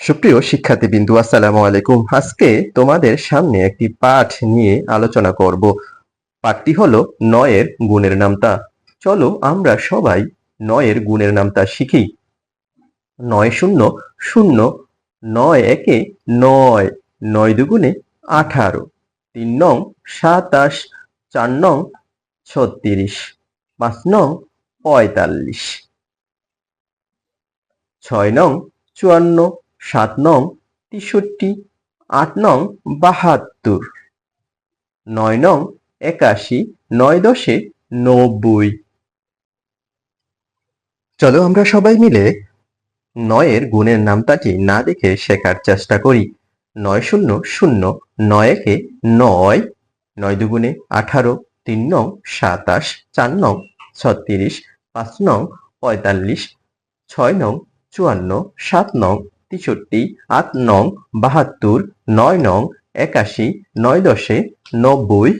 সুপ্রিয় শিক্ষার্থীবৃন্দু, আসসালামু আলাইকুম। আজকে তোমাদের সামনে একটি পাঠ নিয়ে আলোচনা করব। পাঠটি হলো নয়ের গুণের নামতা। চলো আমরা সবাই নয়ের গুণের নামতা শিখি। নয় শূন্য শূন্য, নয় একে নয় নয় দুগুণে আঠারো, তিন নং সাতাশ, চার নং ছত্রিশ, পাঁচ নং পঁয়তাল্লিশ, ছয় নং চুয়ান্ন সাত নং, তেষট্টি, আট নং, বাহাত্তর। নয় নং, একাশি, নয় দশে নব্বই। চলো আমরা সবাই মিলে নয়ের গুণের নামতাটি না দেখে শেখার চেষ্টা করি। নয় শূন্য শূন্য, নয় একে নয় নয় দুগুণে আঠারো, তিন নং সাতাশ, চার নং ছত্রিশ, পাঁচ নং পঁয়তাল্লিশ, ছয় নং চুয়ান্ন, সাত নং তেষট্টি আট নং বাহাত্তর নয় নং একাশি নয় দশে নব্বই